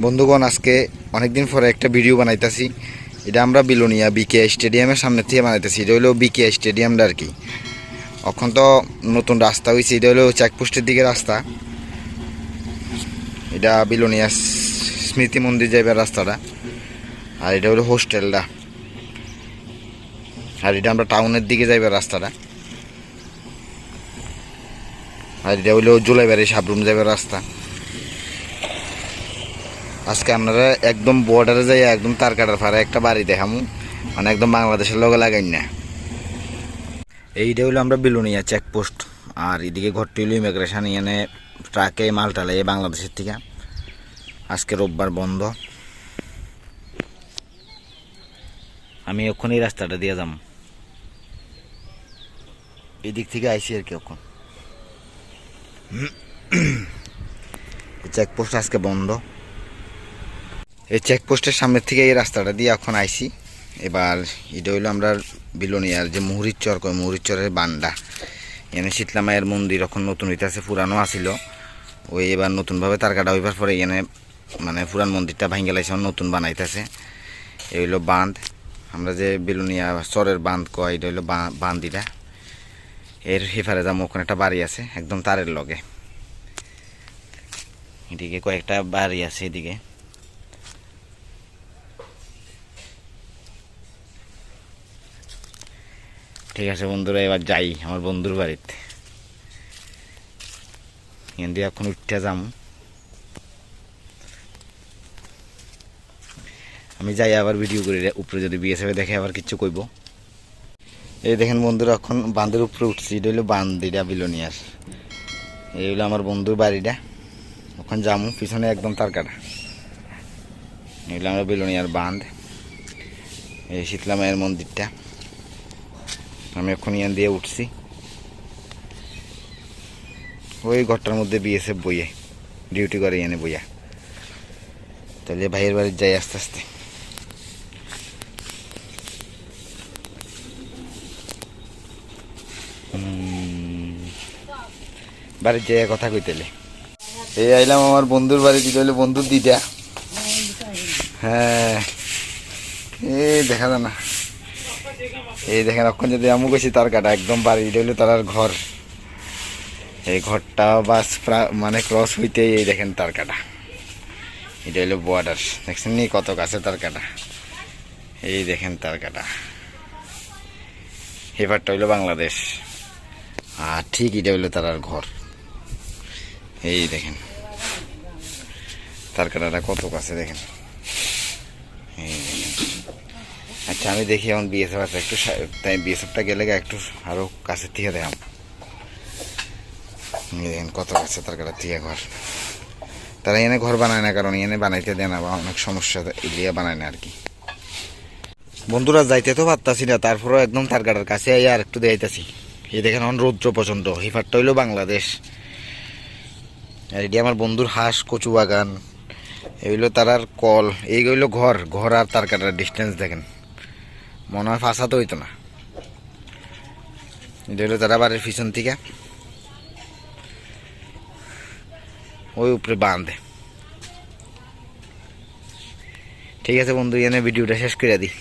বন্ধুগণ, আজকে অনেকদিন পরে একটা ভিডিও বানাইতেছি। এটা আমরা বিলোনিয়া বিকে স্টেডিয়ামের সামনে থেকে বানাইতেছি। এটা হলো বিকে স্টেডিয়ামটা আর কি। এখন তো নতুন রাস্তা হয়েছে এটা হলো চেকপোস্টের দিকে রাস্তা। এটা বিলোনিয়া স্মৃতি মন্দির যাইবার রাস্তাটা। আর এটা হলো হোস্টেলটা। আর এটা আমরা টাউনের দিকে যাইবার রাস্তাটা। আর এটা হলো জুলাইবাড়ি সাবরুম যাইবার রাস্তা। আজকে আপনারা একদম বর্ডারে যাই একদম তার কাটার ফারে একটা বাড়ি দেখামু। মানে একদম বাংলাদেশের লগে লাগাই না। এইটা হলো আমরা বিলুনিয়া চেকপোস্ট আর এদিকে ঘরটি হলো ইমিগ্রেশন এনে ট্রাকে মাল টালাই বাংলাদেশের থেকে। আজকে রোববার বন্ধ। আমি ওখানে এই রাস্তাটা দিয়ে যাম। এই দিক থেকে আইসি আর কি এখন। চেকপোস্ট আজকে বন্ধ। এই চেকপোস্টের সামনের থেকে এই রাস্তাটা দিয়ে এখন আইসি এবার এটা হইল আমরা বিলোনিয়ার যে মুহুরির চর কয় মুহুরির চরের বান্ডা এখানে শীতলা মায়ের মন্দির এখন নতুন হইতেছে, পুরানো আসিল ওই এবার নতুনভাবে তার কাটা হইবার পরে এখানে মানে পুরান মন্দিরটা ভাঙ্গে লাইছে নতুন বানাইতেছে। এই হইল বাঁধ। আমরা যে বিলুনিয়া চরের বাঁধ কয়, এটা হইল বাঁ- বান্দিটা এর হেফারে যাব ওখানে একটা বাড়ি আছে, একদম তারের লগে। এদিকে কয়েকটা বাড়ি আছে এদিকে। ঠিক আছে, বন্ধুরা, এবার যাই আমার বন্ধুর বাড়িতে। এখান দিয়ে এখন উঠতে যাম আমি যাই, আবার ভিডিও করি। উপরে যদি বিএসএফ দেখে আবার কিচ্ছু কইব। এই দেখেন বন্ধুরা, এখন বাঁধের উপরে উঠছি। এটা হলো বান্দিটা বিলোনিয়ার। এই হলো আমার বন্ধুর বাড়িটা। ওখান যামু পিছনে একদম তার কাটা। এই হলো আমরা বিলোনিয়ার বাঁধ। এই শীতলা মায়ের মন্দিরটা। আমি এখন ইয়ান দিয়ে উঠছি। ওই ঘরটার মধ্যে বিএসএফ বইয়ে ডিউটি করে এনে বইয়া। তাহলে ভাইয়ের বাড়ি যাই আস্তে আস্তে। বাড়ির যাই কথা কইতেলে এই আইলাম আমার বন্ধুর বাড়ি, দিতে হইলে বন্ধুর দিটা হ্যাঁ এই দেখা যায় না। এই দেখেন, এখন যদি আমি গেছি তার কাটা একদম বাড়ি, এটা হইল তার ঘর। এই ঘরটা বাস মানে ক্রস হইতে এই দেখেন তার কাটা এটা হইল বর্ডার দেখছেন নি কত কাছে তার কাটা এই দেখেন তার কাটা এবারটা হইল বাংলাদেশ। আর ঠিক এটা হইল তার ঘর। এই দেখেন। তার কাটাটা কত কাছে দেখেন এই দেখেন আচ্ছা আমি দেখি এখন বিএসএফ আছে। একটু তাই বিএসএফটা গেলে একটু আরও কাছে থেকে দেখাম। এই দেখেন কত কাছে তার কাটার থেকে ঘর। তারা এনে ঘর বানায় না, কারণ এনে বানাইতে দেয় না বা অনেক সমস্যা ইলিয়া বানায় না আর কি বন্ধুরা, যাইতে তো পারতাছি না, তারপরেও একদম তার কাটার কাছে আই আর একটু দেখাইতাছি। এই দেখেন এখন রৌদ্র পছন্দ হিফারটা হইল বাংলাদেশ। আর এটি আমার বন্ধুর হাঁস, কচু বাগান। এগুলো তার আর কল, এই হইল ঘর। ঘর আর তার কাটার ডিস্টেন্স দেখেন। মনে হয় ফাঁসা তো হইতো না। এটা হলো তারা বাড়ির পিছন থেকে ওই উপরে বাঁধে ঠিক আছে বন্ধু এনে ভিডিওটা শেষ করে দিই।